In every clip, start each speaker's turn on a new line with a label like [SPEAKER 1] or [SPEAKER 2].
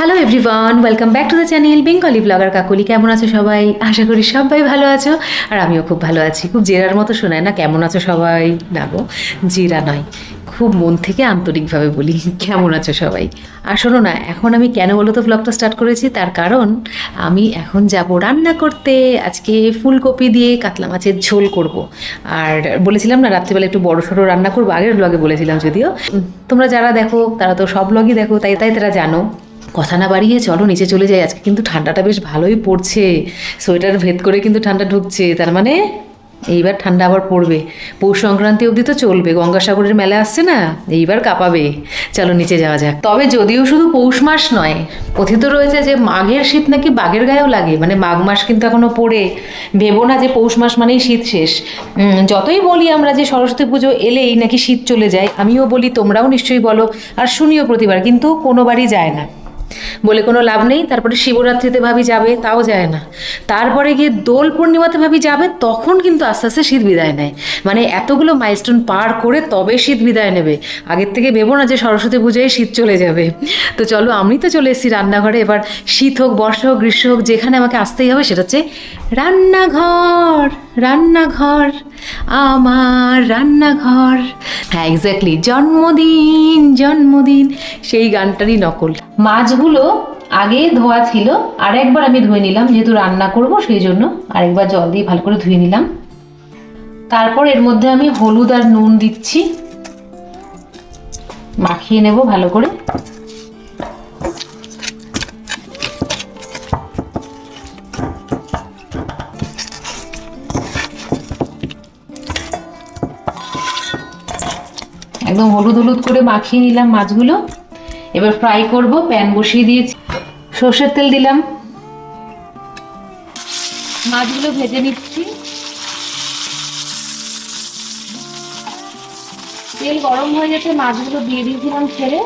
[SPEAKER 1] Hello everyone welcome back to the channel Bengali vlogger Kakuli কেমন আছো সবাই? আশা করি সবাই ভালো আছো। আর আমিও খুব ভালো আছি। খুব জেরার মতো শোনায় না, কেমন আছো সবাই? না গো, জেরা নয়। খুব মন থেকে আন্তরিকভাবে বলি, কেমন আছো সবাই? আর শোনো না, এখন আমি কেন বলো তো ব্লগটা স্টার্ট করেছি? তার কারণ, আমি এখন যাব রান্না করতে। আজকে ফুলকপি দিয়ে কাতলা মাছের ঝোল করব। আর বলেছিলাম না, রাত্রিবেলা একটু বড় সড়ো রান্না করব। আগের ব্লগে বলেছিলাম যদিও। তোমরা যারা দেখো, তারা তো সব ব্লগই দেখো, তাই তাই তারা জানো। কথা না বাড়িয়ে চলো, নিচে চলে যাই। আজকে কিন্তু ঠান্ডাটা বেশ ভালোই পড়ছে। সোয়েটার ভেদ করে কিন্তু ঠান্ডা ঢুকছে। তার মানে এইবার ঠান্ডা আবার পড়বে। পৌষ সংক্রান্তি অবধি তো চলবে। গঙ্গাসাগরের মেলা আসছে না? এইবার কাঁপাবে। চলো, নিচে যাওয়া যাক। তবে যদিও শুধু পৌষ মাস নয়, কথিত রয়েছে যে মাঘের শীত নাকি বাঘের গায়েও লাগে। মানে মাঘ মাস কিন্তু এখনও পড়ে। ভেবো না যে পৌষ মাস মানেই শীত শেষ। যতই বলি আমরা যে সরস্বতী পুজো এলেই নাকি শীত চলে যায়, আমিও বলি তোমরাও নিশ্চয়ই বলো। আর শুনিও প্রতিবার, কিন্তু কোনো বাড়ি যায় না। বলে কোনো লাভ নেই, তারপরে শিবরাত্রিতে ভাবি যাবে, তাও যায় না। তারপরে গিয়ে দোল পূর্ণিমাতে ভাবি যাবে, তখন কিন্তু আস্তে আস্তে শীত বিদায় নেয়। মানে এতগুলো মাইলস্টোন পার করে তবে শীত বিদায় নেবে। আগের থেকে ভেবো না যে সরস্বতী পুজোয় শীত চলে যাবে। তো চলো, আমি তো চলে এসেছি রান্নাঘরে। এবার শীত হোক, বর্ষা হোক, গ্রীষ্ম হোক, যেখানে আমাকে আসতেই হবে, সেটা হচ্ছে রান্নাঘর রান্নাঘর, আমার রান্নাঘর। হ্যাঁ এক্স্যাক্টলি জন্মদিন জন্মদিন, সেই গানটারই নকল। মাছগুলো আগে ধোয়া ছিল, আর একবার আমি ধুয়ে নিলাম, যেহেতু রান্না করব সেই জন্য। আরেকবার জল দিয়ে ভালো করে ধুয়ে নিলাম। তারপর এর মধ্যে আমি হলুদ আর নুন দিচ্ছি। মাখিয়ে নেব ভালো করে। একদম হলুদ হলুদ করে মাখিয়ে নিলাম মাছগুলো। এবার ফ্রাই করব প্যান বসিয়ে দিয়েছি। সর্ষের তেল দিলাম। মাছগুলো ভেজে নিচ্ছি। তেল গরম হয়ে গেছে, মাছগুলো দিয়ে দিয়েছিলাম ছেড়ে।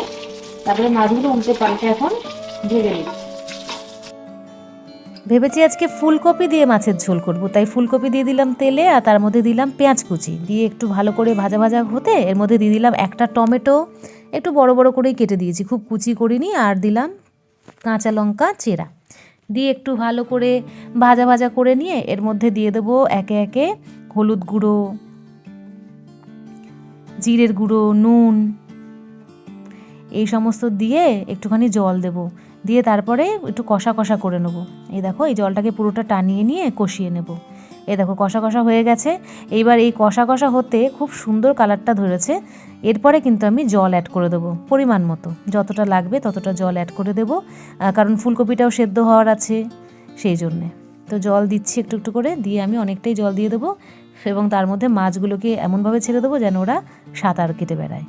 [SPEAKER 1] তারপরে মাছগুলো উল্টে পাল্টে এখন ভেজে নিচ্ছি।
[SPEAKER 2] ভেবেছি আজকে ফুলকপি দিয়ে মাছের ঝোল করব, তাই ফুলকপি দিয়ে দিলাম তেলে আর তার মধ্যে দিলাম পেঁয়াজ কুচি। দিয়ে একটু ভালো করে ভাজা ভাজা হতে এর মধ্যে দিয়ে দিলাম একটা টমেটো একটু বড় বড় করেই কেটে দিয়েছি, খুব কুচি করিনি। আর দিলাম কাঁচা লঙ্কা, চেরা। দিয়ে একটু ভালো করে ভাজা ভাজা করে নিয়ে এর মধ্যে দিয়ে দেবো একে একে হলুদ গুঁড়ো, জিরের গুঁড়ো, নুন, এই সমস্ত দিয়ে একটুখানি জল দেব। দিয়ে তারপরে একটু কষা কষা করে নেব। এই দেখো, এই জলটাকে পুরোটা টানিয়ে নিয়ে কষিয়ে নেব। এই দেখো কষা কষা হয়ে গেছে। এইবার এই কষা কষা হতে খুব সুন্দর কালারটা ধরেছে। এরপরে কিন্তু আমি জল অ্যাড করে দেবো, পরিমাণ মতো। যতটা লাগবে ততটা জল অ্যাড করে দেবো। কারণ ফুলকপিটাও সেদ্ধ হওয়ার আছে সেই জন্যে। তো জল দিচ্ছি একটু একটু করে, দিয়ে আমি অনেকটাই জল দিয়ে দেবো। এবং তার মধ্যে মাছগুলোকে এমনভাবে ছেড়ে দেবো যেন ওরা সাঁতার কেটে বেড়ায়।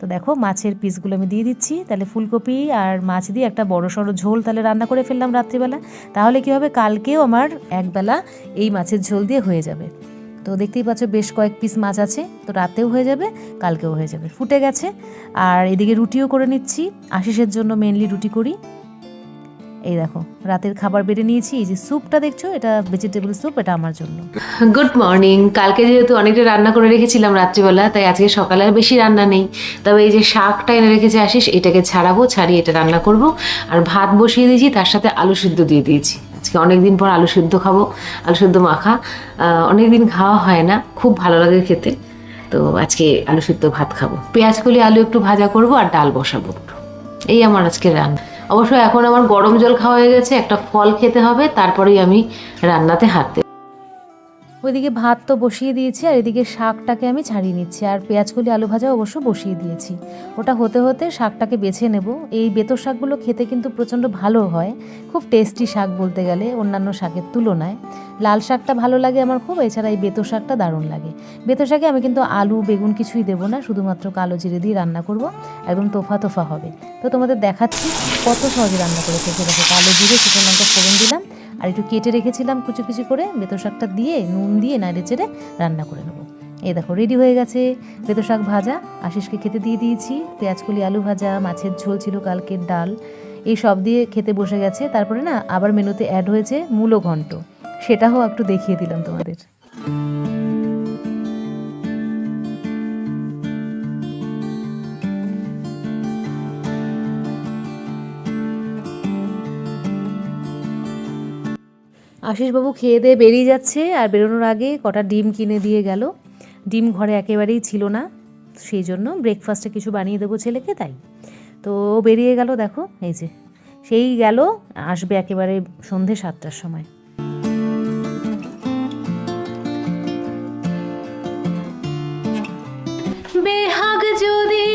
[SPEAKER 2] তো দেখো, মাছের পিসগুলো আমি দিয়ে দিচ্ছি। তাহলে ফুলকপি আর মাছ দিয়ে একটা বড় সড়ো ঝোল তাহলে রান্না করে ফেললাম রাত্রিবেলা। তাহলে কী হবে? কালকেও আমার একবেলা এই মাছের ঝোল দিয়ে হয়ে যাবে। তো দেখতেই পাচ্ছ বেশ কয়েক পিস মাছ আছে। তো রাতেও হয়ে যাবে, কালকেও হয়ে যাবে। ফুটে গেছে। আর এদিকে রুটিও করে নিচ্ছি। আশিসের জন্য মেনলি রুটি করি। এই দেখো, রাতের খাবার বেড়ে নিয়েছি, এই যে স্যুপটা দেখছ, এটা ভেজিটেবল স্যুপ এটা আমার জন্য।
[SPEAKER 1] গুড মর্নিং কালকে যেহেতু অনেকটা রান্না করে রেখেছিলাম রাত্রিবেলা, তাই আজকে সকালে আর বেশি রান্না নেই। তবে এই যে শাকটা এনে রেখেছে আসিস এটাকে ছাড়াবো, ছাড়িয়ে এটা রান্না করব। আর ভাত বসিয়ে দিয়েছি, তার সাথে আলু সিদ্ধ দিয়ে দিয়েছি। আজকে অনেক দিন পর আলু সিদ্ধ খাব, আলু সিদ্ধ মাখা। অনেক দিন খাওয়া হয় না, খুব ভালো লাগে খেতে। তো আজকে আলু সিদ্ধ ভাত খাব। পেঁয়াজ কলি আলু একটু ভাজা করব আর ডাল বসাবো একটু। এই আমার আজকে রান্না। অবশ্য এখন আমার গরম জল খাওয়া হয়ে গেছে, একটা ফল খেতে হবে, তারপরেই আমি রান্নাতে দেব।
[SPEAKER 2] ওইদিকে ভাত তো বসিয়ে দিয়েছি, আর এদিকে শাকটাকে আমি ছাড়িয়ে নিচ্ছি। আর পেঁয়াজকলি আলু ভাজা অবশ্য বসিয়ে দিয়েছি। ওটা হতে হতে শাকটাকে বেছে নেব। এই বেতর শাকগুলো খেতে কিন্তু প্রচণ্ড ভালো হয়। খুব টেস্টি শাক বলতে গেলে, অন্যান্য শাকের তুলনায়। লাল শাকটা ভালো লাগে আমার খুব, এছাড়া এই বেতর শাকটা দারুণ লাগে। বেতর শাকে আমি কিন্তু আলু, বেগুন কিছুই দেবো না, শুধুমাত্র কালো জিরে দিয়ে রান্না করব, একদম তোফা তোফা হবে। তো তোমাদের দেখাচ্ছি কত সহজে রান্না করে খেতে দেখো, কালো জিরে, শুকনো লঙ্কা ফোড়ন দিলাম। আর একটু কেটে রেখেছিলাম কুচি কুচি করে বেতর শাকটা দিয়ে, নুন দিয়ে নাড়ে চেড়ে রান্না করে নেব। এই দেখো রেডি হয়ে গেছে। বেতর শাক ভাজা, আশিসকে খেতে দিয়ে দিয়েছি। পেঁয়াজকলি, আলু ভাজা, মাছের ঝোল ছিল কালকের ডাল। এই সব দিয়ে খেতে বসে গেছে। তারপরে না, আবার মেনুতে অ্যাড হয়েছে মূলো ঘন্ট। সেটাও একটু দেখিয়ে দিলাম তোমাদের। আশিসবাবু খেয়ে দিয়ে বেরিয়ে যাচ্ছে আর বেরোনোর আগে কটা ডিম কিনে দিয়ে গেল। ডিম ঘরে একেবারেই ছিল না, সেই জন্য ব্রেকফাস্টে কিছু বানিয়ে দেবো ছেলেকে তাই। তো বেরিয়ে গেল দেখো, এই যে, সেই গেল, আসবে একেবারে সন্ধে সাতটার সময়।
[SPEAKER 1] বেহাগ যদি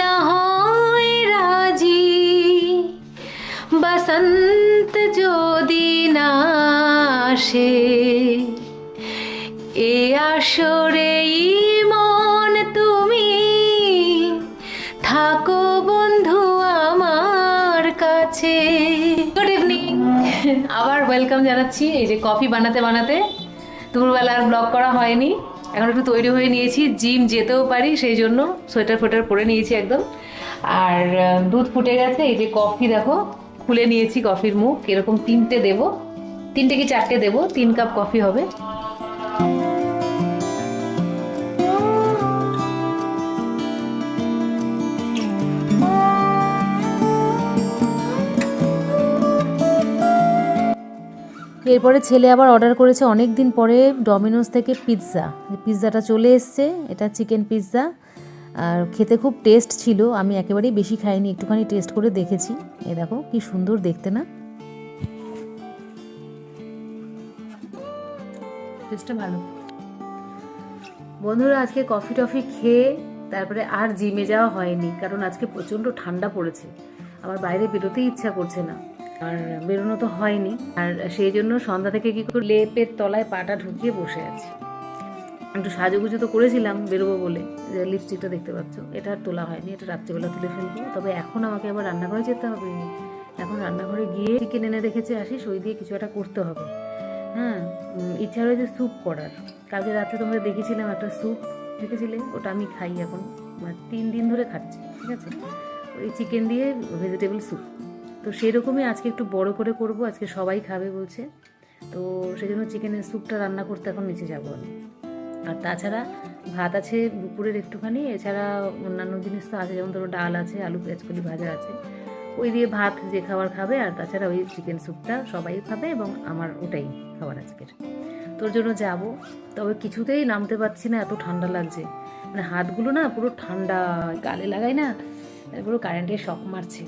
[SPEAKER 1] না হয় রাজি, বসন্ত না আসে। এ আসরে মন তুমি। থাকো বন্ধু আমার কাছে। গুড ইভিনিং আবার ওয়েলকাম জানাচ্ছি। এই যে কফি বানাতে বানাতে দুপুরবেলা আর ব্লগ করা হয়নি। এখন একটু তৈরি হয়ে নিয়েছি। জিম যেতেও পারি, সেই জন্য সোয়েটার ফোয়েটার পরে নিয়েছি একদম। আর দুধ ফুটে গেছে। এই যে কফি দেখো। খুলে নিয়েছি কফির মুখ। এরকম তিনটে দেব। তিনটে কি চারটে দেব? তিন কাপ কফি হবে।
[SPEAKER 2] এরপরে ছেলে আবার অর্ডার করেছে অনেক দিন পরে ডমিনোস থেকে পিৎজা পিৎজাটা চলে এসছে। এটা চিকেন পিৎজা আর খেতে খুব টেস্ট ছিল। আমি একেবারেই বেশি খাইনি, একটুখানি টেস্ট করে দেখেছি। এ দেখো, কি সুন্দর দেখতে না?
[SPEAKER 1] ভালো।
[SPEAKER 2] বন্ধুরা, আজকে কফি টফি খেয়ে তারপরে আর জিমে যাওয়া হয়নি, কারণ আজকে প্রচণ্ড ঠান্ডা পড়েছে। আমার বাইরে বেরোতেই ইচ্ছা করছে না। আর বেরোনো তো হয়নি। আর সেই জন্য সন্ধ্যা থেকে কি করে লেপের তলায় পাটা ঢুকিয়ে বসে আছি। একটু সাজুগুজু তো করেছিলাম, বেরোবো বলে। যে লিপস্টিকটা দেখতে পাচ্ছ, এটা আর তোলা হয়নি, এটা রাত্রিবেলা তুলে ফেলব। তবে এখন আমাকে আবার রান্নাঘরে যেতে হবে। এখন রান্নাঘরে গিয়ে চিকেন এনে রেখেছে আসিস ওই দিয়ে কিছু একটা করতে হবে। হ্যাঁ ইচ্ছা রয়েছে স্যুপ করার। কালকে রাত্রে তোমরা দেখেছিলাম একটা স্যুপ দেখেছিলে? ওটা আমি খাই এখন। তিন দিন ধরে খাচ্ছি, ঠিক আছে? ওই চিকেন দিয়ে ভেজিটেবল স্যুপ তো সেরকমই আজকে একটু বড় করে করব, আজকে সবাই খাবে বলছে। তো সেই জন্য চিকেনের স্যুপটা রান্না করতে এখন নিচে যাব আমি। আর তাছাড়া ভাত আছে দুপুরের একটুখানি, এছাড়া অন্যান্য জিনিস তো আছে, যেমন ধরো ডাল আছে, আলু পেঁয়াজকলি ভাজা আছে। ওই দিয়ে ভাত যে খাবার খাবে, আর তাছাড়া ওই চিকেন স্যুপটা সবাই খাবে এবং আমার ওটাই খাবার আজকের। তোর জন্য যাব, তবে কিছুতেই নামতে পারছি না, এত ঠান্ডা লাগছে। মানে হাতগুলো না পুরো ঠান্ডা, গালে লাগাই না পুরো কারেন্টের শক মারছে।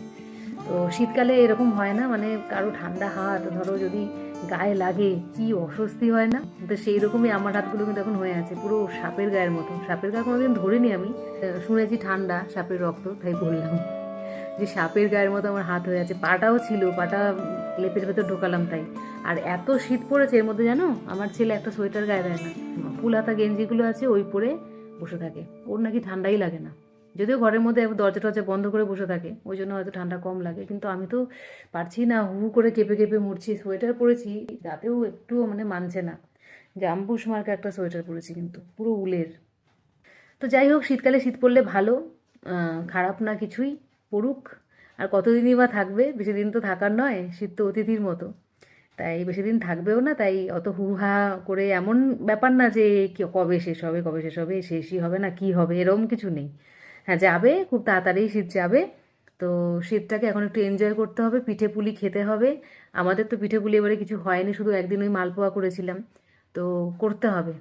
[SPEAKER 2] তো শীতকালে এরকম হয় না মানে কারও ঠান্ডা হাত, ধরো যদি গায়ে লাগে, কি অস্বস্তি হয় না? তো সেই রকমই আমার হাতগুলো কিন্তু এখন হয়ে আছে, পুরো সাপের গায়ের মতো। সাপের গায়ে কোনোদিন ধরিনি আমি শুনেছি ঠান্ডা সাপের রক্ত, তাই বললাম যে সাপের গায়ের মতো আমার হাত হয়ে আছে। পাটাও ছিল, পাটা লেপের ভেতর ঢোকালাম তাই। আর এত শীত পড়েছে এর মধ্যে জানো? আমার ছেলে একটা সোয়েটার গায়ে দেয় না। ফুল হাতা গেঞ্জিগুলো আছে, ওই পরে বসে থাকে। ওর নাকি ঠান্ডাই লাগে না। যদিও ঘরের মধ্যে দরজা টরজা বন্ধ করে বসে থাকে, ওই জন্য হয়তো ঠান্ডা কম লাগে, কিন্তু আমি তো পারছি না, হু করে কেঁপে কেঁপে মরছি সোয়েটার পরেছি তাতেও একটু মানে মানছে না। জাম্বুস মার্কা একটা সোয়েটার পরেছি কিন্তু, পুরো উলের। তো যাই হোক, শীতকালে শীত পড়লে ভালো খারাপ না কিছুই, পড়ুক। আর কতদিনই বা থাকবে, বেশি দিন তো থাকার নয়, শীত তো অতিথির মতো। তাই বেশি দিন থাকবেও না, তাই অত হুহা করে এমন ব্যাপার না যে কবে শেষ হবে, কবে শেষ হবে, শেষই হবে না, কি হবে এরকম কিছু নেই। হ্যাঁ যাবে, খুব তাড়াতাড়ি শীত যাবে। তো শীতটাকে এখন একটু এনজয় করতে হবে, পিঠে পুলি খেতে হবে। আমাদের তো পিঠে পুলি এবারে কিছু হয়নি, শুধু একদিন ওই মালপোয়া করেছিলাম। তো করতে হবে,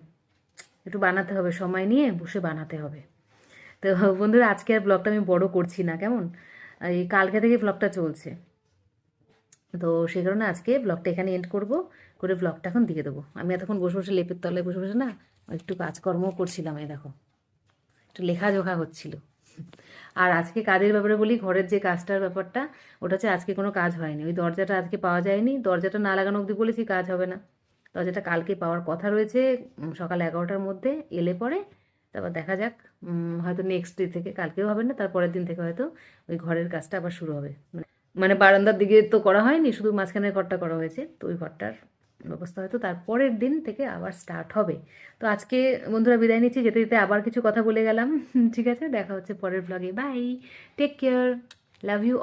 [SPEAKER 2] একটু বানাতে হবে, সময় নিয়ে বসে বানাতে হবে। তো বন্ধুরা, আজকে আর ব্লগটা আমি বড় করছি না, কেমন? এই কালকে থেকে ব্লগটা চলছে। তো সেই কারণে আজকে ব্লগটা এখানে এন্ড করব, করে ব্লগটা এখন দিয়ে দেবো। আমি এতক্ষণ বসে বসে লেপের তলায় বসে বসে না, একটু কাজকর্মও করছিলাম, এই দেখো। একটু লেখাজোখা হচ্ছিল। আর আজকে কাজের ব্যাপারে বলি, ঘরের যে কাজটার ব্যাপারটা, ওটা হচ্ছে আজকে কোনো কাজ হয়নি। ওই দরজাটা আজকে পাওয়া যায়নি। দরজাটা না লাগানো অবধি বলেছি কাজ হবে না। দরজাটা কালকে পাওয়ার কথা রয়েছে সকাল এগারোটার মধ্যে এলে পরে, তারপর দেখা যাক হয়তো নেক্সট ডে থেকে, কালকেও হবে না তারপরের দিন থেকে হয়তো ওই ঘরের কাজটা আবার শুরু হবে। মানে বারান্দার দিকে তো করা হয়নি, শুধু মাঝখানের ঘরটা করা হয়েছে, তো ওই ঘরটার ব্যবস্থা হয়তো তারপরের দিন থেকে আবার স্টার্ট হবে। তো আজকে বন্ধুরা বিদায় নিচ্ছি, যেতে যেতে আবার কিছু কথা বলে গেলাম। ঠিক আছে, দেখা হচ্ছে পরের ব্লগে bye take care love you